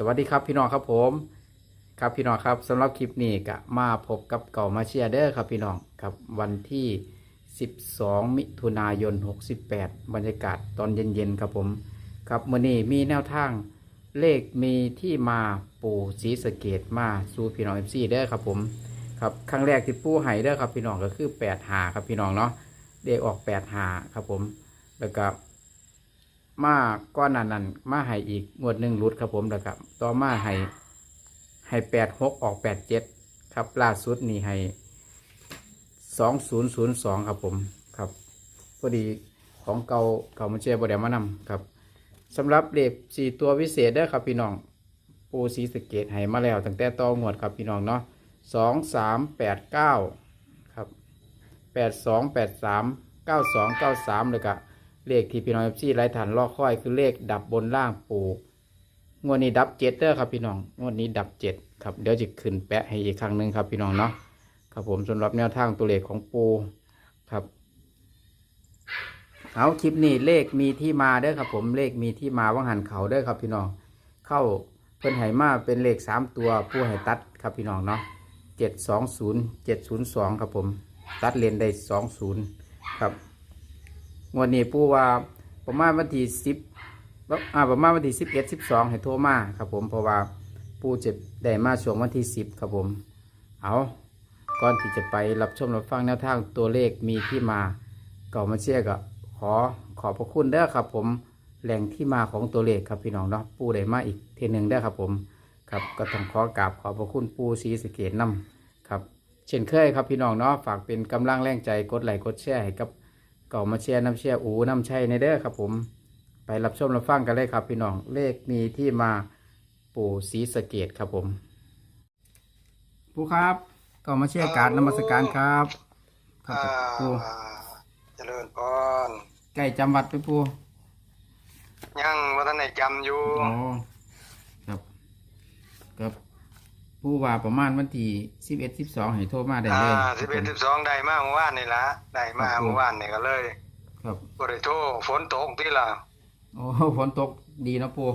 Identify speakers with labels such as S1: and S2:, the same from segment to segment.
S1: สวัสดีครับพี่น้องครับผม ครับพี่น้องครับสำหรับคลิปนี้ก็มาพบกับเก่ามาเชียร์เด้อครับพี่น้องครับวันที่ 12 มิถุนายน 68 บรรยากาศตอนเย็นๆครับผม ครับมื่อนี้มีแนวทางเลขมีที่มาปู่ศรีสะเกดมาสู่พี่น้องเอฟซีเด้อครับผมครับครั้งแรกที่ปู่ไห้เด้อครับพี่น้องก็คือ8หาครับพี่น้องเนาะเลขออก8หาครับผมแล้วก็ มาก้อนนั้นนั้นมาให้อีกงวดหนึ่งรุดครับผมแล้วก็ต่อมาให้ให้แปดหกออกแปดเจ็ดครับล่าสุดนี่ให้สองศูนย์ศูนย์สองครับผมครับพอดีของเก่าเก่ามาเชียร์บไดมานำครับสำหรับเลขสี่ตัววิเศษเด้ครับพี่น้องปูสีสเกตให้มาแล้วตั้งแต่ต่องวดครับพี่น้องเนาะสองสามแปดเก้าครับแปดสองแปดสามเก้าสองเก้าสามเลยก็ เลขที่พี่น้องเอฟซีไล่ฐานลอกค่อยคือเลขดับบนล่างปูงวดนี้ดับเจ็ดเด้อครับพี่น้องงวดนี้ดับเจ็ดครับเดี๋ยวจะขึ้นแปะให้อีกครั้งหนึ่งครับพี่น้องเนาะครับผมสำหรับแนวทางตัวเลขของปูครับเอาคลิปนี้เลขมีที่มาเด้อครับผมเลขมีที่มาว่างหันเขาเด้อครับพี่น้องเข้าเพิ่นไหมาเป็นเลขสามตัวปูให้ตัดครับพี่น้องเนาะเจ็ดสองศูนย์เจ็ดศูนย์สองครับผม ตัดเลนได้สองศูนย์ครับ งวดนี้ปูว่าประมาณวันที่สิบอ่าประมาณวันที่สิบเอ็ดสิบสองให้โทรมาครับผมเพราะว่าปู่จะได้มาช่วงวันที่สิบครับผม เอาก่อนที่จะไปรับชมรับฟังแนวทางตัวเลขมีที่มาเก่ามาเชียร์ก็ขอขอบพระคุณเด้อครับผมแหล่งที่มาของตัวเลขครับพี่น้องเนาะปูได้มาอีกเทอหนึ่งเด้อครับผมครับก็ต้องขอกราบขอบพระคุณปู่ศรีสเกดนำครับ เช่นเคยครับพี่น้องเนาะฝากเป็นกำลังแรงใจกดไลค์กดแชร์ให้กับ เก่ามาเชียร์น้ำเชียร์อูน้ำชัยในเด้อครับผม ไปรับชมรับฟังกันเลยครับพี่น้อง เลขมีที่มาปู่ศรีสะเกดครับผม ปู่ครับเก่ามาเชียร์การนมัสการครับครับ
S2: อ่า
S1: ปู่
S2: เจริญพร
S1: ใกล้จำวัดไปปู่
S2: ยังว่าท่านไหนจำอยู่
S1: อ๋อครับครับ ปู่ว่าประมาณวันที่สิบเอ็ดสิบสองให้โทรมาได้
S2: อ่า
S1: เลย
S2: สิบเอ็ดสิบสองได้มาเมื่อวานนี่ละได้มาเมื่อวานนี่ก็เลย
S1: ครับ
S2: บริโทรฝนตกที่ละ
S1: โอ้ฝนตกดีเนาะปู่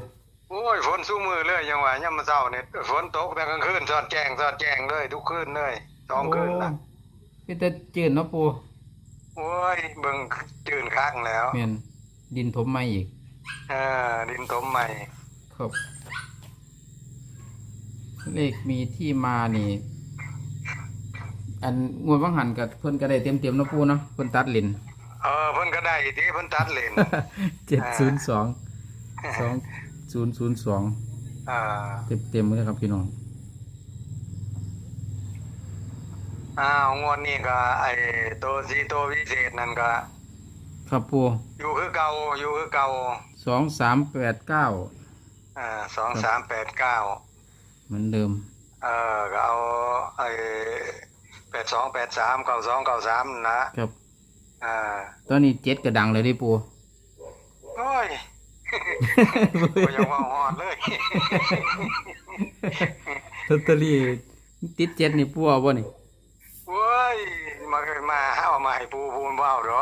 S2: โอ้ยฝนสู้มือเลยยังว่ายังมาเช้าเนี่ยฝนตกแต่กลางคืนสอดแจงสอดแจงเลยทุกคืนเลยสองคืนละ
S1: โอ้เป็นแต่จืดเนาะปู่
S2: โอ้ยเบิ่งจืนคักแล้ว
S1: เมียนดินถมมาอีก
S2: เออดินถมใหม่
S1: ครับ เลขมีที่มานี่ อันงวดว่างหันกับเพิ่นก็ได้เต็มเต็มๆเนาะปูเนาะเพิ่นตัดเลน
S2: เออเพิ่นก็ได้ที่เพิ่นตัดเลน
S1: เจ็ดศูนย์สองสองศูนย์ศูนย์สอง
S2: อ่า
S1: เต็มเต็มๆเลยครับพี่น้อง
S2: อ้าวงวดนี้ก็ไอ้ตัวสีตัววิเศษนั่นก็
S1: ครับปู
S2: อยู่คือเก่าอยู่คือเก่า
S1: สองสามแปดเก้า
S2: อ่าสองสามแปดเก้า
S1: เหมือนเดิม
S2: เออก็เอาไอ้แปดสองแปดสามเก้าสองเก้าสามนะครับอ่า
S1: ตอนนี้เจ็ดกระดังเลยดิปู
S2: โอ้ยก็ยังว่าฮอดเลย
S1: ลอตเตอรี่ติดเจ็ดนี่ปูเอาบ่นี่
S2: โอ้ยมามาเอามาให้ปูปูนว้าวหรอ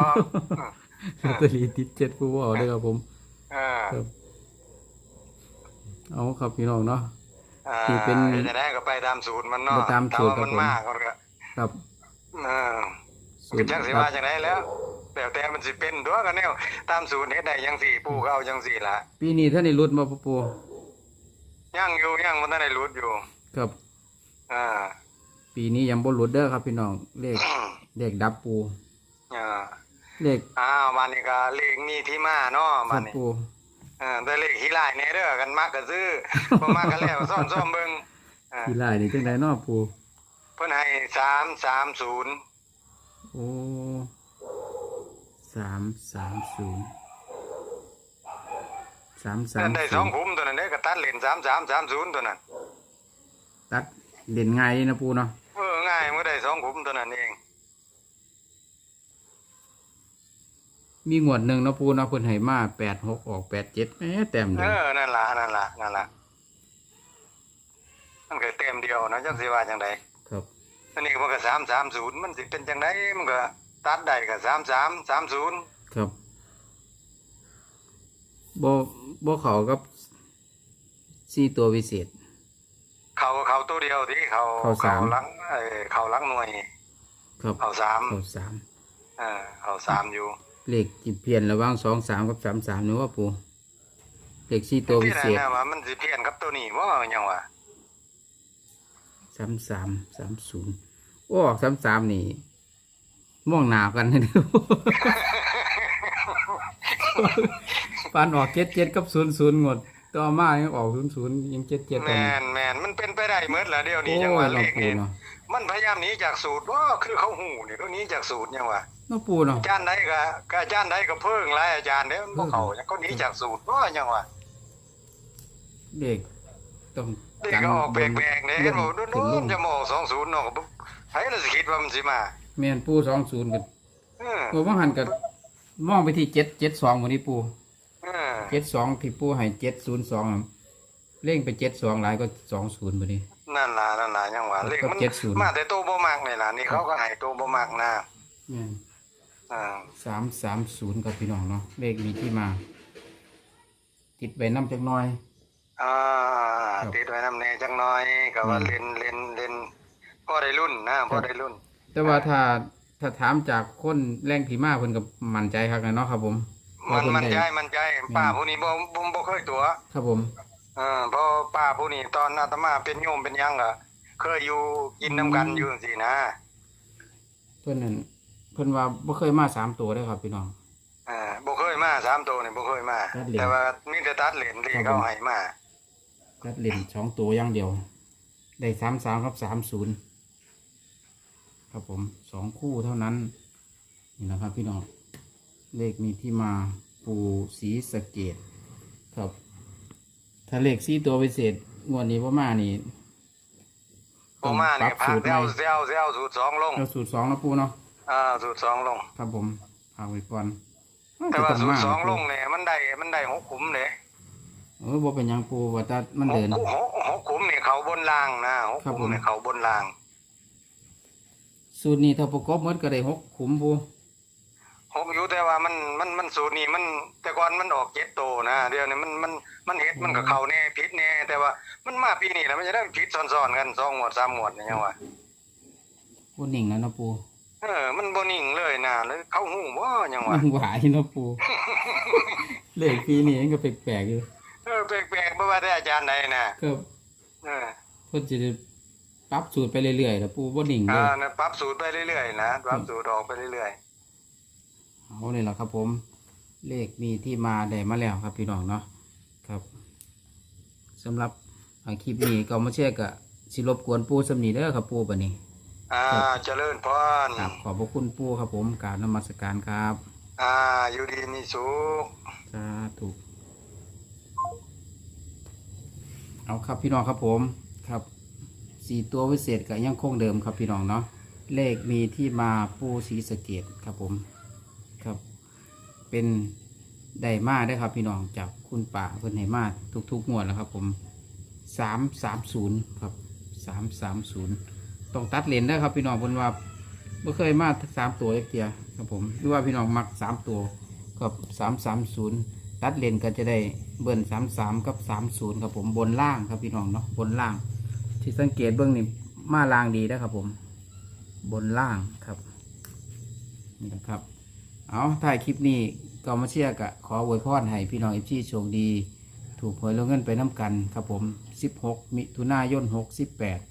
S1: ลอตเตอรี่ติดเจ็ดปูบ่เอาเด้อครับผม
S2: เออ
S1: ครับเอาครับพี่น้องเนาะ
S2: อ่า
S1: ที่เป็น
S2: จะได้ก็ไปตามสูตรมันเนาะ
S1: ไปตามสูตร
S2: ถ้ว่มัน
S1: ครับผม
S2: มากก็ก็
S1: ครับ
S2: เออ
S1: สูตร
S2: จังสิ
S1: ครั
S2: ว่า
S1: บ
S2: จังไดแล้วแต่แต่มันสิเป็นตัวกันแนวตามสูตรเฮ็ดได้จังสี่ปูก็เอาจังสี่ละ
S1: ปีนี้ท่านได้รุดมาปูปู
S2: ยังอยู่ยังมันได้รุดอยู่
S1: ครับ
S2: อ่า
S1: ปีนี้ยังบ่รุดเด้อครับพี่น้องเลขเลขดับปู
S2: อ่า
S1: เลข
S2: อ้าวบ้านนี้ก็เลขมีที่มาเนาะ
S1: ค
S2: บ้า
S1: รั
S2: น
S1: บ
S2: นี้
S1: ปู
S2: เออแต่เลขขี้ลายเนี่ยเด้อกันมากก็ซื้อบ่มากก็แล้วซ่อมซ่อมเบิ่งอ่า
S1: พี่ลายนี่จังไดเนาะปู
S2: เพิ่นให้สามสามศูนย์
S1: โอ้สามสามศูนย์สามสาม
S2: ได้สองขุมตัวนั้นเด้อก็ตัดเลนสามสามสามศูนย์ตัวนั้น
S1: ตัดเด่นง่ายดีนะปูเนาะ
S2: เออง่ายมันได้สองขุมตัวนั้นเอง
S1: มีงวดหนึ่งเนาะปูเนาะเพิ่นให้มาแปดหกออกแปดเจ็ดแหมแต้มเดี
S2: เอ
S1: ยว
S2: อนั่นล่ะนั่นล่ะนั่นล่ะมันก็เต็มเดียวนะจังสิว่าจังได
S1: ครับ
S2: อันนี้มันก็สามสามศูนย์มันสิเป็นจังไดมันก็ตัดได้ก็สามสามสามศูนย์
S1: ครับบ่บ่เขากับสี่ตัววิเศษ
S2: เขาเขาตัวเดียวที่เขา
S1: เขาสาม
S2: หลังเออเขาหลังหน่วย
S1: ครับ
S2: เขาสาม
S1: เข้าสาม
S2: เออเขาสามอยู่
S1: เลขจิเพียนระหว่างสองสามกับสามสามนี่ว่าปูเลขสี่ตัววิ
S2: พี่
S1: เศษ
S2: นะว่ามันสิเพี้ยนกับตัวนี้ว่ายังวะ
S1: สามสามสามศูนย์โอ้สามสามนี่มองหนากันเลยปานออกเจ็ดเจ็ดกับศูนย์ศูนย์หมดต่อมายังออกศูนย์ศูนย์ยังเจ็ดเจ็ด
S2: แม
S1: ตอนนี้
S2: นแมนมันเป็นไปได้เมื่อละเดียวนี้
S1: โอ้
S2: ยังว่ายเล
S1: เรา
S2: ข
S1: ปู
S2: นี่
S1: เนาะ
S2: มันพยายามหนีจากสูตรว่าคือเขาหูนี่เขาหนีจากสูตรยังวะ
S1: เนาะปูเนาะ
S2: อาจารย์ใดก็ก็อาจารย์ใดก็เพิ่งหลายอาจารย์เด้อพวกเขายังเขาหนีจากสูตรว่ายังวะ
S1: เด็กต้อง
S2: เด็กก็ออกแปลกๆเนี่ยเห็นบอกโน้นจะมองสองศูนย์เนาะก็ใครเราสิคิดว่ามันสิมา
S1: แม่นปูสองศูนย์กัน
S2: เออ
S1: ปูว่าหันกันมองไปที่เจ็ดเจ็ดสองวันนี้ปู
S2: เออ
S1: เจ็ดสองที่ปูให้เจ็ดศูนย์สองเร่งไปเจ็ดสองหลายก็สองศูนย์วันนี้
S2: นั่นล่ะนั่นล่ะยังว่าเลขมัน
S1: ก็70
S2: มาแต่โตบ่มักนี่ล่ะนี่เขาก็ให้โตบ่มักนะ
S1: แม่น
S2: อ่า
S1: สามสามศูนย์กับพี่น้องเนาะเลขมีที่มา ติดใบน้ำจักหน้อย
S2: อ่า
S1: ครับ
S2: ติดไว้นำแน่จังน้อยก็ว่า
S1: อืม
S2: เล่นเล่นเล่นพอได้รุ่นนะพอได้รุ่น
S1: แต่ว่าถ้าถ้าถามจากคนแรงผีมาเพิ่นกับมั่นใจครับเนาะครับผม
S2: มัน
S1: ว่า
S2: มัน
S1: เพิ่
S2: ใจ
S1: ได้
S2: มันใจป้าผู้นี้บ่บ่บ่เคยตัว
S1: ครับผม
S2: เออเพราะป้าผู้นี้ตอนอาตมาเป็นโยมเป็นหยังก็เคยอยู่กินน้ำกันอยู่จังซี่นะ
S1: เพิ่นนั่น เพิ่นว่าบ่เคยมาสามตัวได้อครับพี่น้อง
S2: เออบ่เคยมาสามตัวนี่บ่เคยมา
S1: ตัดเหรียญ
S2: แต่ว่ามีแต่ตัดเหรียญที่
S1: ครับผม
S2: เขาให้มา
S1: รัดเล่นสองตัวอย่างเดียว ได้สามสามครับสามศูนย์ครับผมสองคู่เท่านั้น นี่นะครับ พี่น้อง เลขมีที่มาปูสีสะเกต ครับ ถ้าเลขสี่ตัวพิเศษงวดนี้ว่ามานี่
S2: บ่มา
S1: ปรั
S2: นี่
S1: บ
S2: พา
S1: สูตร
S2: เซล
S1: ใหม่
S2: เซลเซลสูตรสองลง
S1: เราสูตรสองแล้วปูเนาะ
S2: อ่าสูตรสองลง
S1: ครับผมพากไว้ก่อน
S2: แต่ว่าสูตรสองลง
S1: เเนี่
S2: ยมันได้มันได้หกขุมเนี่ย
S1: ออบ่เป็นหยังปูว่าแต่มัน
S2: ห
S1: เดิ
S2: ก
S1: น
S2: ขุมหกหกขุมเนี่ยเขาบนรางนะหก
S1: ครับ
S2: ขุม
S1: ผม
S2: เนี่ยเขาบนราง
S1: สูตรนี้ถ้าประกอบหมดก็ได้หกขุมปู
S2: หกอยู่แต่ว่ามันมันมันสูตรนี้มันแต่ก่อนมันออกเจ็ดโตนะเดี๋ยวนี้มันมันมันเฮ็ดมันก็เข้าแน่ผิดแน่แต่ว่ามันมาปีนี้แล้วมันจะได้ผิดซ้อนๆกันสองหมวดสามหมวดนี่ยังว่า
S1: ปูนิ่งแล้วเนาะปู
S2: เออ มันบ่นิ่งเลยนะเลยเขาหูบ่ยังว่า
S1: มันหวายเนาะปูเลขปีนี้มันก็แปลกๆอยู่
S2: เออแปลกๆบ่ว่าแต่อาจารย์ใดนะ
S1: ก็
S2: เออ
S1: เพิ่นจะปรับสูตรไปเรื่อยๆแล้วปูบ่นิ่งเล
S2: อ่ายนะปรับสูตรไปเรื่อยๆนะปรับสูตรออกไปเรื่อย
S1: เอาเลยล่ะครับ ผม เลขมีที่มาได้มาแล้วครับพี่น้องเนาะครับสำหรับอ่าคลิปนี้ก็มาเชื่อกับสิรบกวนปูสำนีเด้อครับปูบัดนี้
S2: ๆ อ่าเจริญพร
S1: ครับขอบพระคุณปูครับผมกราบนมัสการครับ
S2: อ่าอยู่ดีมีสุข
S1: สาธุเอาครับพี่น้องครับผมครับสี่ตัววิเศษก็ยังคงเดิมครับพี่น้องเนาะเลขมีที่มาปูสีสะเกตครับผมครับ เป็นไดมาได้อครับพี่น้องจากคุณป่าเพิ่นให้มาทุกๆงวดแล้วครับผมสามสามศูนย์ครับสามสามศูนย์ ต้องตัดเลนได้ครับพี่น้องเพิ่นว่าไม่เคยมาสามตัวเอกเดียครับผมหรือว่าพี่น้องมักสามตัวกับสามสามศูนย์ตัดเลนก็จะได้เบิ้ลสามสามกับสามศูนย์ครับผมบนล่างครับพี่น้องเนาะบนล่าง ที่สังเกตเบื้องนี่มาล่างดีนะครับผม บนล่างครับนี่นะครับ เอาถ่ายคลิปนี้ก็มาเชียร์กะขออวยพรให้พี่น้องเอฟซีโชคดี ถูกหวยลงเงินไปน้ำกันครับผม 16 มิถุนายน 68